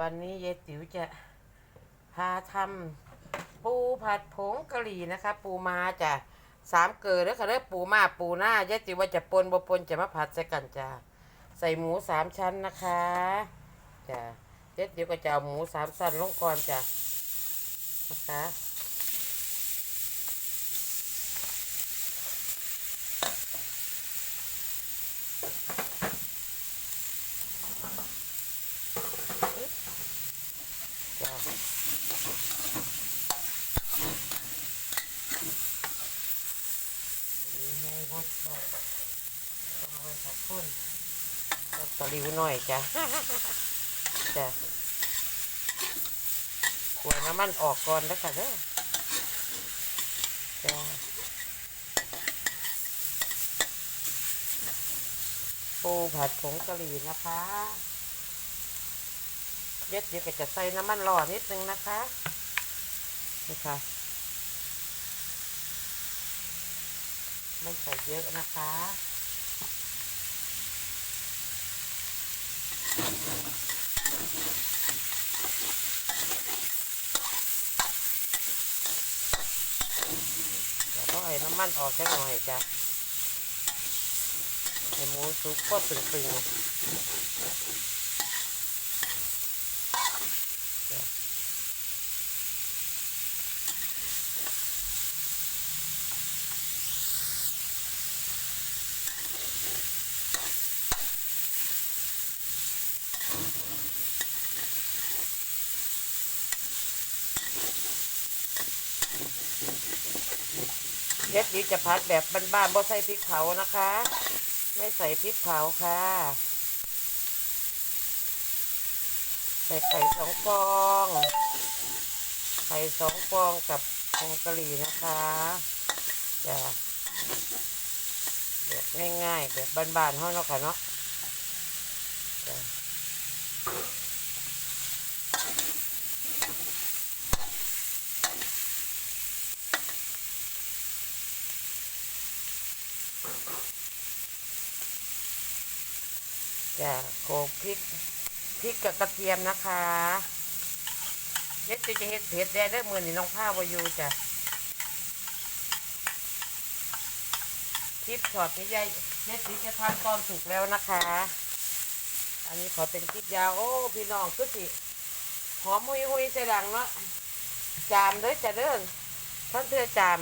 วันนี้ยายติ๋วจะพาทำปูผัดผงกะหรี่นะคะ ปูมาจ้ะสามเกลือแล้วค่ะเด้อปูมาปูหน้ายายติ๋วว่าจะปนบ่ปนจะมาผัดใส่กันจ้ะใส่หมูสามชั้นนะคะจ้ะยายติ๋วก็จะเอาหมูสามชั้นลงก่อนจ้ะนะคะ จ้ะ ดีไดบดต้องเอาไว้สักคนต้องตะลิวหน่อยจ้ะจ้ะขวดน้ำมันออกก่อนแล้วค่ะเด้อจ้ะปูผัดผงกะหรี่นะคะเด็ดเดี๋ยวก็จะใส่น้ำมันร้อนนิดนึงนะคะนี่ค่ะ ไม่ใส่เยอะนะคะ เราต้องให้น้ำมันออกแค่หน่อยจ้ะให้หมูสุกก็ตึงๆ เย็ดนี้จะพัดแบบบ้านๆบ่ใส่พริกเผานะคะ ไม่ใส่พริกเผาค่ะ ใส่ไข่สองฟอง ไข่สองฟองกับผงกะหรี่นะคะจะแบบง่ายๆแบบบ้านๆเท่านั้นค่ะเนาะ จะโขกพริกพริกกับกระเทียมนะคะเย็ดจะเฮ็ดเผ็ดได้เด้มือนี่น้องข้าวายูจ้ะคลิปช็อตนี้ยายเย็ดสีจะทำตอนสุกแล้วนะคะ อันนี้ขอเป็นคลิปยาวโอ้พี่น้องคือสิหอมหุยหุยใส่หลังเนาะจามเด้อจะเด้อท่านเพื่อจาม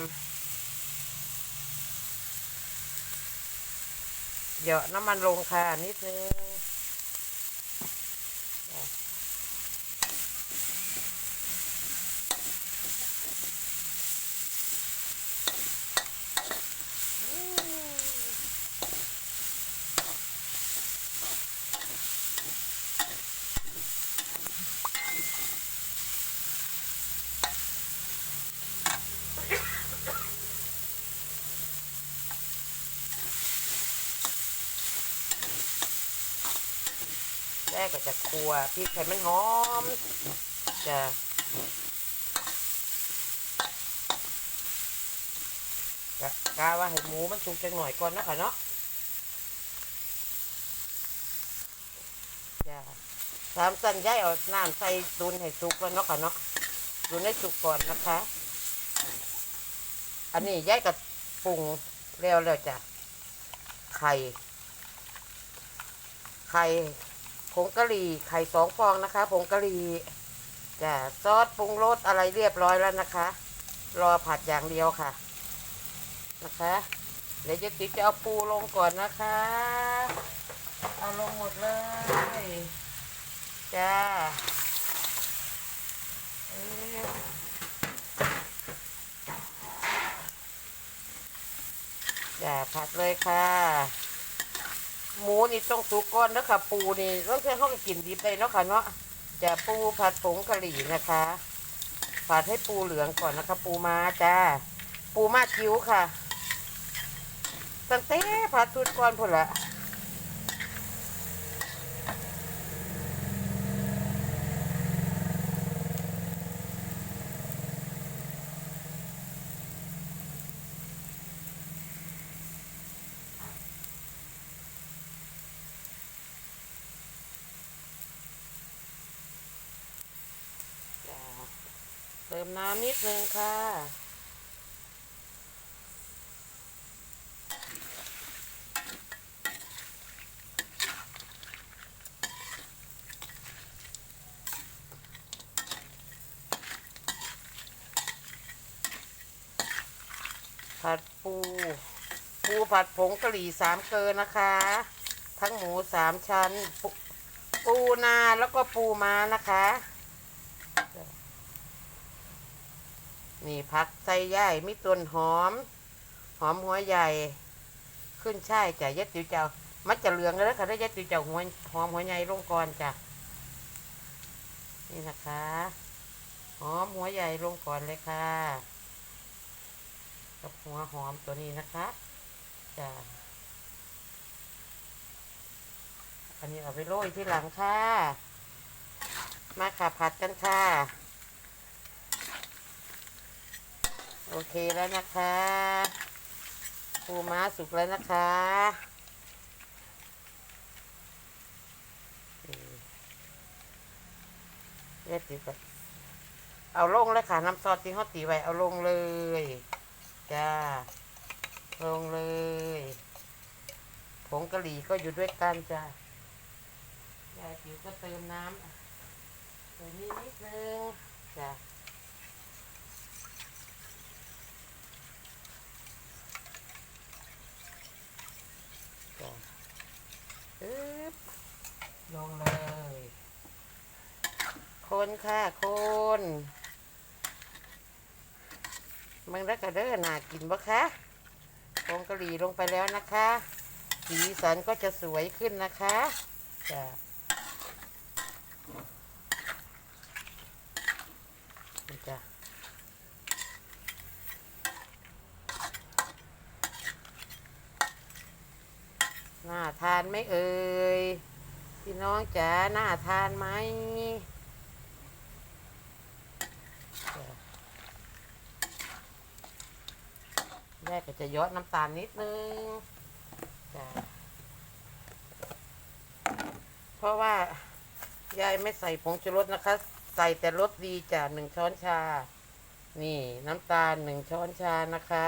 เหยาะน้ำมันลงค่ะนิดนึง ก็จะคั่วพริกไข่มันหอมจะกะกาว่าให้หมูมันสุกจังหน่อยก่อนเนาะค่ะเนาะจ้ะสามสันย้ายเอาน้ำใส่ตุนให้สุกแล้วเนาะค่ะเนาะตุนให้สุกก่อนนะคะ อันนี้ย้ายกับปรุงแล้วแล้วจ้ะไข่ ไข่ งกะหรี่ไข่สองฟองนะคะ ผงกะหรี่จะซอสปรุงรสอะไรเรียบร้อยแล้วนะคะ รอผัดอย่างเดียวค่ะ นะคะเดี๋ยวจะติ๊กจะเอาปูลงก่อนนะคะ เอาลงหมดเลยจ้าเอ้ยจ้าผัดเลยค่ะ หมูนี่ต้องสุกก่อนเนาะค่ะ ปูนี่ต้องใช้เขาก็กินดิบไปเนาะค่ะเนาะจะปูผัดผงกะหรี่นะคะ ผัดให้ปูเหลืองก่อนนะคะ ปูม้าจ้า ปูม้าจิ้วค่ะ ตั้งแต่ผัดทุดก่อนพุ่นละ มน้ำนิดนึงค่ะ ผัดปู ปูผัดผงกะหรี่สามเกลอนะคะ ทั้งหมูสามชั้น ปูปูนาแล้วก็ปูม้านะคะ นี่ผักใส่ย่ายมีต้นหอม หอมหัวใหญ่ ขึ้นช่ายจ้ะยัดติ๋วเจ้า มันจะเหลืองแล้วค่ะได้ยัดติ๋วเจ้าหัวหอมหัวใหญ่ลงก่อนจ้ะนี่นะคะ หอมหัวใหญ่ลงก่อนเลยค่ะ กับหัวหอมตัวนี้นะคะจ้ะอันนี้เอาไปโรยที่หลังค่ะ มาค่ะผัดกันค่ะ โอเคแล้วนะคะปูม้าสุกแล้วนะคะเรียบร้อยเอาลงเลยค่ะ น้ำซอสที่เขาตีไว้ เอาลงเลย จ้า ลงเลย ผงกะหรี่ก็อยู่ด้วยกันจ้ายายจิ๋วก็เติมน้ำเติมนิดนิดนึงจ้าจ้าอึ๊บลงเลย คนค่ะคนมึงได้กระเด้อน่ากินบ่คะผงกะหรี่ลงไปแล้วนะคะ สีสันก็จะสวยขึ้นนะคะจ้ะนี่จ้ะน่าทานไหมเอ่ยพี่น้องจ๋าน่าทานไหมจ้ะ แม่ก็จะยอดน้ำตาลนิดนึงจ้ะเพราะว่ายายไม่ใส่ผงชูรสนะคะ ใส่แต่รสดีจ้ะหนึ่งช้อนชา นี่น้ำตาลหนึ่งช้อนชานะคะ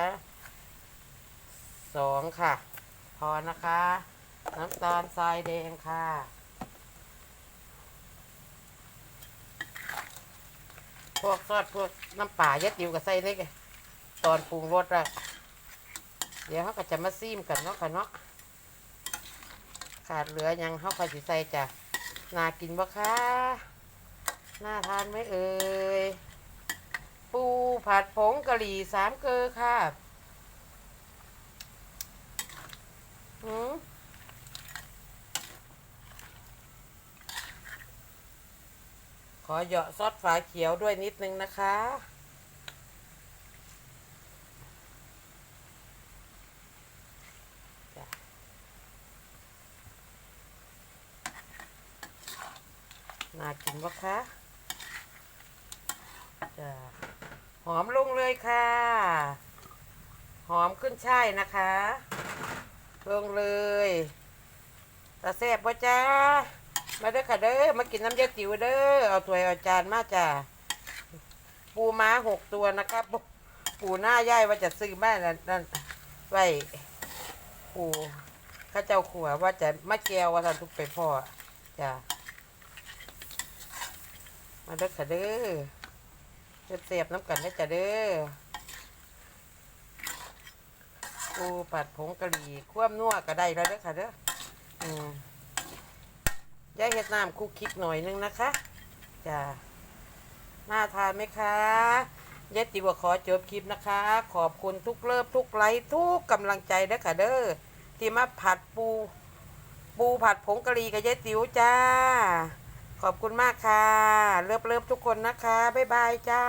สองค่ะ พอนะคะ น้ำตาลทรายแดงค่ะพวกซอสพวกน้ำป่ายัดอยู่กับใส่นี่ไงตอนปรุงรสอะ เดี๋ยวเขาก็จะมาซีมกันเนาะค่ะเนาะขาดเหลือยังเขาก็สิใส่จ้ะน่ากินบ่คะน่าทานไหมเอ่ยปูผัดผงกะหรี่สามเกลือค่ะหืมขอเหยาะซอสฝาเขียวด้วยนิดนึงนะคะ น่ากินปะคะจะหอมลงเลยค่ะ หอมขึ้นช่ายนะคะ ลงเลยตาแซ่บปะจ้า มาเด้อค่ะเด้อ มากินน้ำยาติ๋วเด้อ เอาถ้วยเอาจานมาจ้ะปูม้าหกตัวนะครับ ปูหน้าย่ายว่าจะซื้อบ้านนั่นนั่นไว้ปูข้าเจ้าขัวว่าจะมาแก้วว่าท่านทุกไปพ่อจ้ะ มาเด้อค่ะเด้อเสียบน้ำกันได้อจ้ะเด้อปูผัดผงกะหรี่คั่วนัวก็ได้แล้วเด้อค่ะเด้ออืมยายเห็ดน้ำคุกคิกหน่อยนึงนะคะจ้าน่าทานไหมคะยายติวขอจบคลิปนะคะ ขอบคุณทุกเลิฟทุกไลค์ทุกกำลังใจเด้อค่ะเด้อที่มาผัดปู ปูผัดผงกะหรี่กับยายติ๋วจ้า ขอบคุณมากค่ะ เลิฟเลิฟทุกคนนะคะ บ๊ายบายจ้า